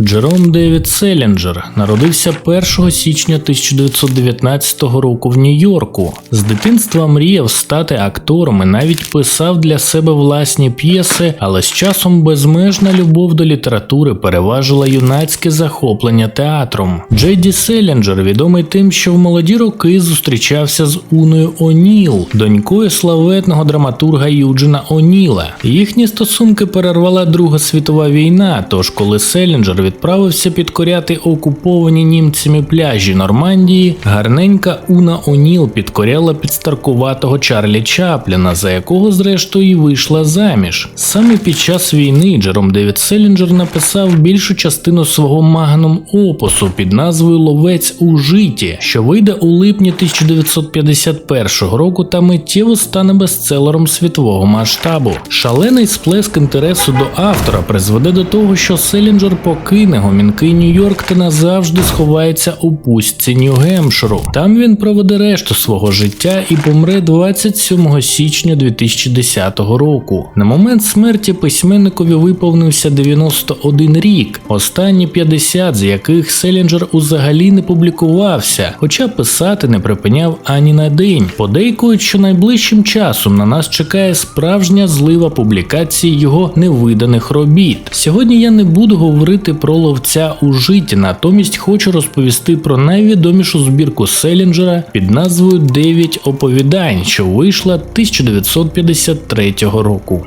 Джером Девід Селінджер народився 1 січня 1919 року в Нью-Йорку. З дитинства мріяв стати актором і навіть писав для себе власні п'єси, але з часом безмежна любов до літератури переважила юнацьке захоплення театром. Джей Ді Селінджер відомий тим, що в молоді роки зустрічався з Уною О'Ніл, донькою славетного драматурга Юджина О'Ніла. Їхні стосунки перервала Друга світова війна. Тож, коли Селінджер відправився підкоряти окуповані німцями пляжі Нормандії, гарненька Уна О'Ніл підкоряла підстаркуватого Чарлі Чапліна, за якого зрештою і вийшла заміж. Саме під час війни Джером Девід Селінджер написав більшу частину свого магнум опусу під назвою Ловець у житті, що вийде у липні 1951 року та миттєво стане бестселером світового масштабу. Шалений сплеск інтересу до автора призведе до того, що Селінджер покине гомінкий Нью-Йорк та назавжди сховається у пустці Нью-Гемпширу. Там він проведе решту свого життя і помре 27 січня 2010 року. На момент смерті письменникові виповнився 91 рік, останні 50 з яких Селінджер узагалі не публікувався, хоча писати не припиняв ані на день. Подейкують, що найближчим часом на нас чекає справжня злива публікації його невиданих робіт. Сьогодні я не буду говорити про ловця у житті, натомість хочу розповісти про найвідомішу збірку Селінджера під назвою Дев'ять оповідань, що вийшла 1953 року.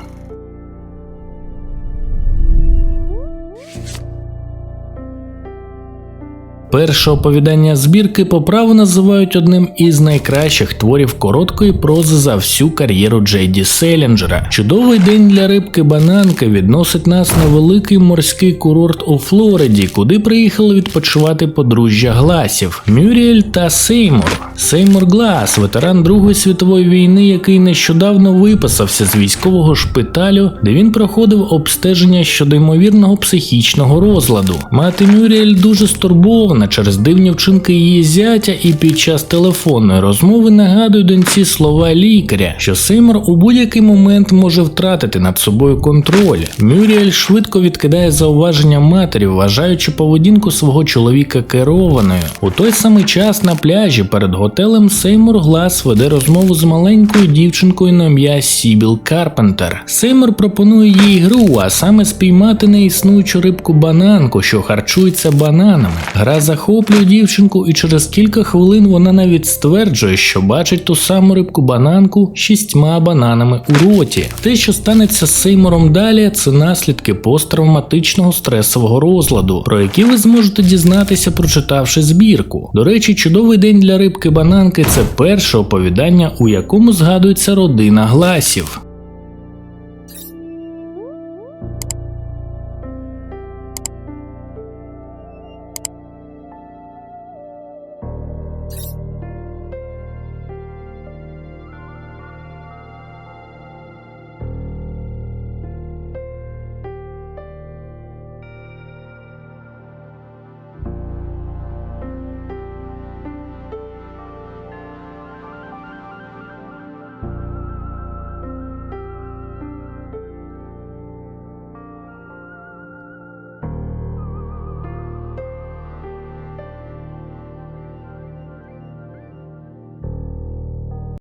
Перше оповідання збірки по праву називають одним із найкращих творів короткої прози за всю кар'єру Джейді Селінджера. Чудовий день для рибки бананки відносить нас на великий морський курорт у Флориді, куди приїхали відпочивати подружжя Гласів Мюріель та Сеймур. Сеймур Глас, ветеран Другої світової війни, який нещодавно виписався з військового шпиталю, де він проходив обстеження щодо ймовірного психічного розладу. Мати Мюріель дуже стурбована через дивні вчинки її зятя, і під час телефонної розмови нагадує доньці слова лікаря, що Сеймур у будь-який момент може втратити над собою контроль. Мюріель швидко відкидає зауваження матері, вважаючи поведінку свого чоловіка керованою. У той самий час на пляжі перед готелем Сеймур Глас веде розмову з маленькою дівчинкою на ім'я Сібіл Карпентер. Сеймур пропонує їй гру, а саме спіймати неіснуючу рибку бананку, що харчується бананами. Гра захоплює дівчинку, і через кілька хвилин вона навіть стверджує, що бачить ту саму рибку бананку шістьма бананами у роті. Те, що станеться з Сеймуром далі, це наслідки посттравматичного стресового розладу, про які ви зможете дізнатися, прочитавши збірку. До речі, чудовий день для рибки бананки це перше оповідання, у якому згадується родина гласів.